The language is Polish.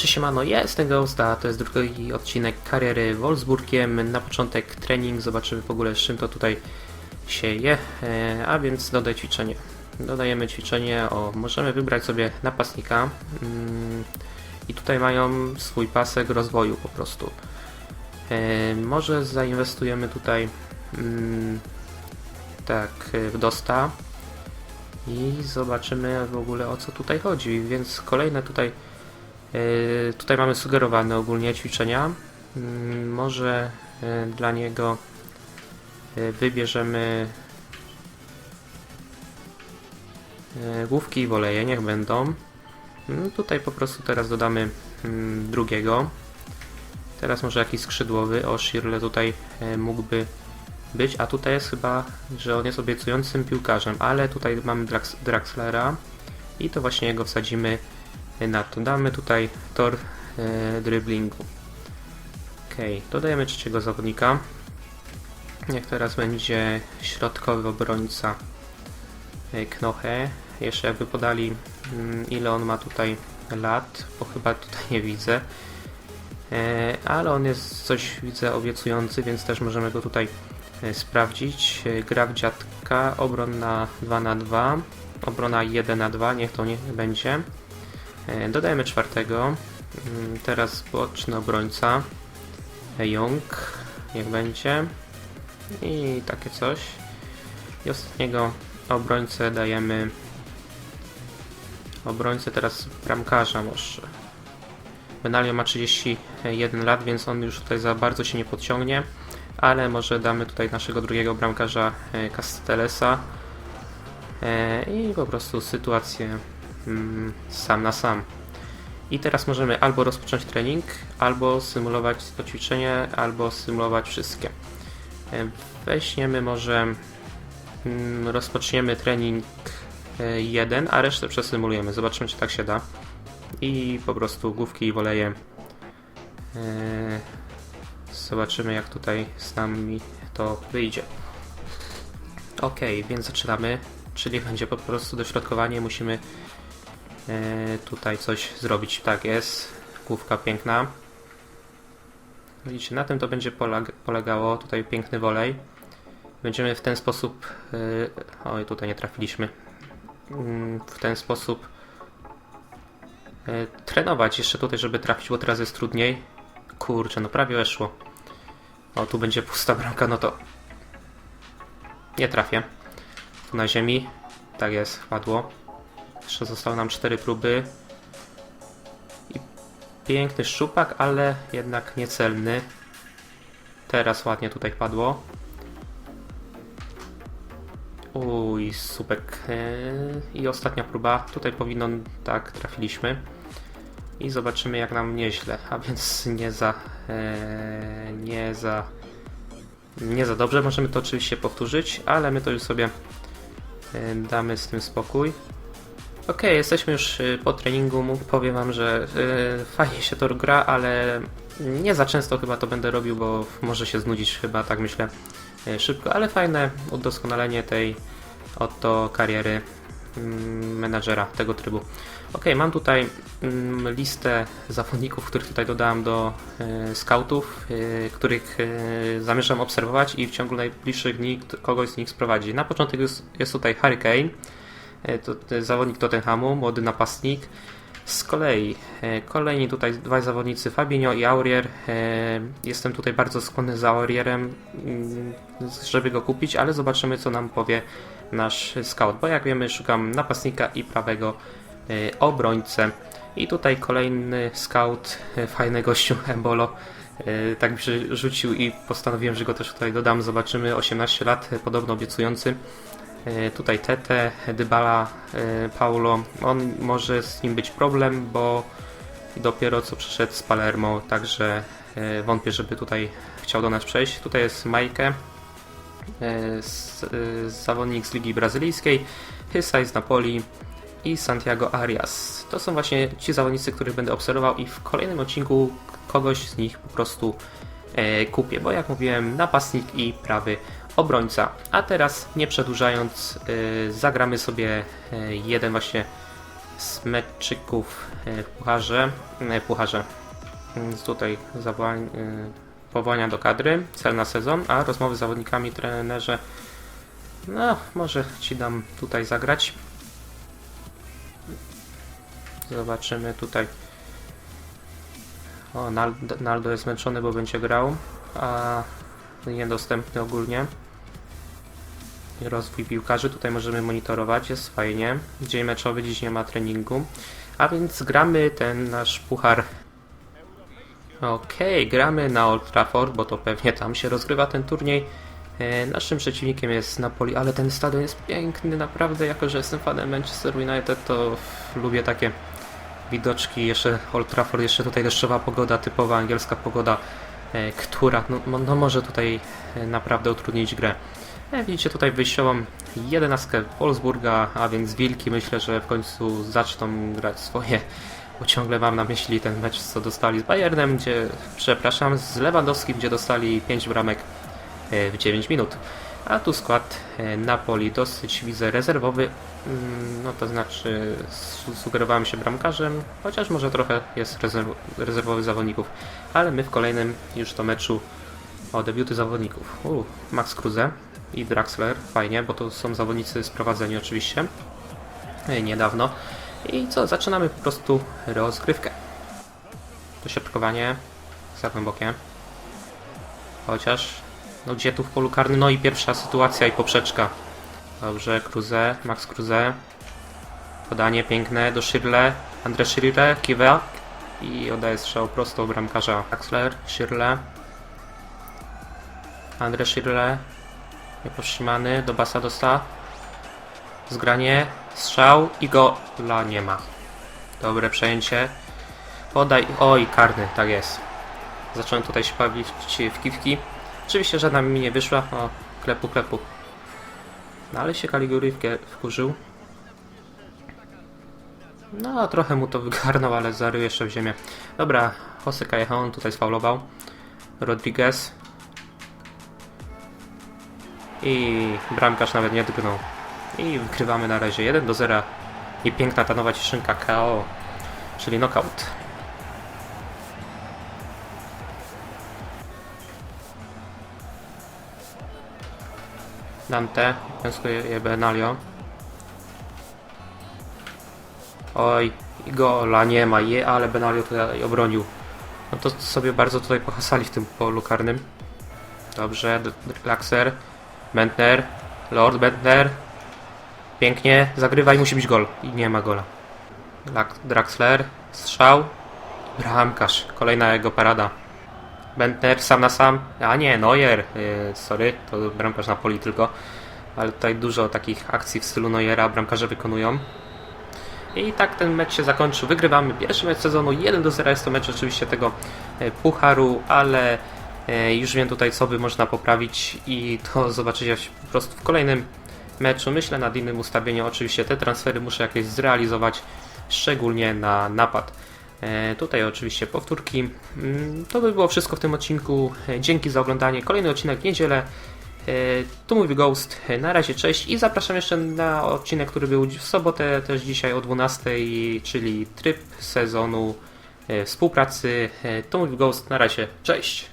cześć siemano, ja jestem Ghosta, to jest drugi odcinek kariery Wolfsburgiem. Na początek trening, zobaczymy w ogóle z czym to tutaj się je, e, a więc dodaj ćwiczenie. Dodajemy ćwiczenie, o, możemy wybrać sobie napastnika mm, i tutaj mają swój pasek rozwoju po prostu. E, Może zainwestujemy tutaj mm, tak w Dosta i zobaczymy w ogóle o co tutaj chodzi, więc kolejne tutaj Tutaj mamy sugerowane ogólnie ćwiczenia. Mm, Może yy, dla niego yy, wybierzemy główki i woleje, niech będą. Mm, Tutaj po prostu teraz dodamy mm, drugiego. Teraz może jakiś skrzydłowy, o tutaj mógłby być, a tutaj jest chyba, że on jest obiecującym piłkarzem, ale tutaj mamy Drax Draxlera i to właśnie jego wsadzimy na to. Damy tutaj tor e, driblingu. Ok, dodajemy trzeciego zawodnika. Niech teraz będzie środkowy obrońca e, Knoche. Jeszcze jakby podali mm, ile on ma tutaj lat, bo chyba tutaj nie widzę. E, ale on jest coś widzę obiecujący, więc też możemy go tutaj e, sprawdzić. Gra w dziadka, obrona 2 na 2 obrona 1 na 2 niech to nie będzie. E, Dodajemy czwartego. Mm, Teraz boczny obrońca. Young. Niech będzie. I takie coś. I ostatniego obrońcę dajemy. Obrońcę teraz bramkarza może. Benalio ma 31 lat, więc on już tutaj za bardzo się nie podciągnie. Ale może damy tutaj naszego drugiego bramkarza e, Castellesa. E, I po prostu sytuację sam na sam. I teraz możemy albo rozpocząć trening, albo symulować to ćwiczenie, albo symulować wszystkie. E, Weźmiemy może, mm, rozpoczniemy trening 1, a resztę przesymulujemy. Zobaczymy, czy tak się da. I po prostu główki i woleje. e, Zobaczymy, jak tutaj z nami to wyjdzie. Ok, więc zaczynamy. Czyli będzie po prostu dośrodkowanie. Musimy e, tutaj coś zrobić. Tak jest. Główka piękna. Widzicie, na tym to będzie poleg polegało. Tutaj piękny wolej. Będziemy w ten sposób. E, oj, tutaj nie trafiliśmy. Mm, W ten sposób e, trenować jeszcze tutaj, żeby trafić, bo teraz jest trudniej. Kurczę, no prawie weszło. O, tu będzie pusta bramka, no to nie trafię. Tu na ziemi. Tak jest, padło. Jeszcze zostały nam cztery próby. I piękny szczupak, ale jednak niecelny. Teraz ładnie tutaj padło. Uj, supek. I ostatnia próba. Tutaj powinno, tak, trafiliśmy. I zobaczymy jak nam nieźle, a więc nie za, eee, nie za, nie za dobrze. Możemy to oczywiście powtórzyć, ale my to już sobie e, damy z tym spokój. Ok, jesteśmy już e, po treningu. Powiem Wam, że e, fajnie się to gra, ale nie za często chyba to będę robił, bo może się znudzić chyba, tak myślę, e, szybko, ale fajne udoskonalenie tej oto kariery mm, menadżera tego trybu. Ok, mam tutaj mm, listę zawodników, których tutaj dodałem do e, scoutów, e, których e, zamierzam obserwować i w ciągu najbliższych dni kogoś z nich sprowadzić. Na początek jest, jest tutaj Harry Kane, e, to, to jest zawodnik Tottenhamu, młody napastnik. Z kolei e, kolejni tutaj dwaj zawodnicy Fabinho i Aurier. E, Jestem tutaj bardzo skłonny za Aurierem, mm, żeby go kupić, ale zobaczymy co nam powie nasz scout, bo jak wiemy szukam napastnika i prawego e, obrońcę. I tutaj kolejny scout, e, fajny gościu Embolo. E, Tak mi się rzucił i postanowiłem, że go też tutaj dodam. Zobaczymy, 18 lat, e, podobno obiecujący. E, Tutaj Tete, Dybala, e, Paulo. On może z nim być problem, bo dopiero co przyszedł z Palermo, także e, wątpię, żeby tutaj chciał do nas przejść. Tutaj jest e, zawodnik z Ligi Brazylijskiej, Hysaj z Napoli i Santiago Arias. To są właśnie ci zawodnicy, których będę obserwował i w kolejnym odcinku kogoś z nich po prostu kupię, bo jak mówiłem, napastnik i prawy obrońca. A teraz, nie przedłużając, e, zagramy sobie e, jeden właśnie z meczyków w pucharze. Pucharze. Tutaj powołania do kadry, cel na sezon, a rozmowy z zawodnikami, trenerze. No, może ci dam tutaj zagrać. Zobaczymy tutaj. O, Nal- Naldo jest zmęczony, bo będzie grał, a niedostępny ogólnie. Rozwój piłkarzy tutaj możemy monitorować, jest fajnie. Dzień meczowy, dziś nie ma treningu. A więc gramy ten nasz puchar. Okej, gramy na Old Trafford, bo to pewnie tam się rozgrywa ten turniej. E, naszym przeciwnikiem jest Napoli, ale ten stadion jest piękny, naprawdę. Jako, że jestem fanem Manchester United, to lubię takie widoczki. Jeszcze Old Trafford, jeszcze tutaj deszczowa pogoda, typowa angielska pogoda, e, która no, mo- no może tutaj e, naprawdę utrudnić grę. E, Widzicie tutaj wyjściową jedenastkę Wolfsburga, a więc Wilki myślę, że w końcu zaczną grać swoje, bo ciągle mam na myśli ten mecz, co dostali z Bayernem, gdzie, przepraszam, z Lewandowskim, gdzie dostali 5 bramek e, w 9 minut. A tu skład e, Napoli dosyć widzę rezerwowy, mm, no to znaczy su- sugerowałem się bramkarzem, chociaż może trochę jest rezerw- zawodników, ale my w kolejnym już to meczu o debiuty zawodników. U, Max Kruse i Draxler, fajnie, bo to są zawodnicy sprowadzeni oczywiście e, niedawno. I co, zaczynamy po prostu rozgrywkę. Dośrodkowanie za głębokie. Chociaż, no gdzie tu w polu karnym? No i pierwsza sytuacja i poprzeczka. Dobrze, Kruse, Max Kruse. Podanie piękne do Schirle, Andre Schirle, Kiwa. I oddaje strzał prosto bramkarza Draxler, Schirle. Andre Schirle. Niepowstrzymany, do basa dosta. Zgranie, strzał i gola nie ma. Dobre przejęcie. Podaj, oj, karny, tak jest. Zacząłem tutaj się bawić w kiwki. Oczywiście żadna mi nie wyszła. O, klepu, klepu. No ale się Caliguri wkie- wkurzył. No, trochę mu to wygarnął, ale zarył jeszcze w ziemię. Dobra, Jose Callejon tutaj sfaulował. Rodriguez. I bramkarz nawet nie drgnął. I wykrywamy na razie 1 do 0. I piękna ta nowa KO, czyli knockout. Dante, wnioskuje Benalio. Oj, gola nie ma, je, ale Benalio tutaj obronił. No to sobie bardzo tutaj pohasali w tym polu karnym. Dobrze, Draxler, Bentner, Lord Bentner. Pięknie, zagrywaj, musi być gol. I nie ma gola. Draxler, strzał. Bramkarz, kolejna jego parada. Bentner sam na sam. A nie, Neuer. Yy, sorry, to bramkarz Napoli tylko. Ale tutaj dużo takich akcji w stylu Neuera bramkarze wykonują. I tak ten mecz się zakończył. Wygrywamy pierwszy mecz sezonu 1 do 0. Jest to mecz oczywiście tego e, pucharu, ale już wiem tutaj co by można poprawić i to zobaczycie po prostu w kolejnym meczu. Myślę nad innym ustawieniem. Oczywiście te transfery muszę jakieś zrealizować, szczególnie na napad. E, Tutaj oczywiście powtórki. Mm, To by było wszystko w tym odcinku. E, Dzięki za oglądanie. Kolejny odcinek w niedzielę. E, Tu mówi Ghost. E, Na razie cześć i zapraszam jeszcze na odcinek, który był w sobotę, też dzisiaj o 12, czyli tryb sezonu e, współpracy. E, Tu mówi Ghost. Na razie cześć.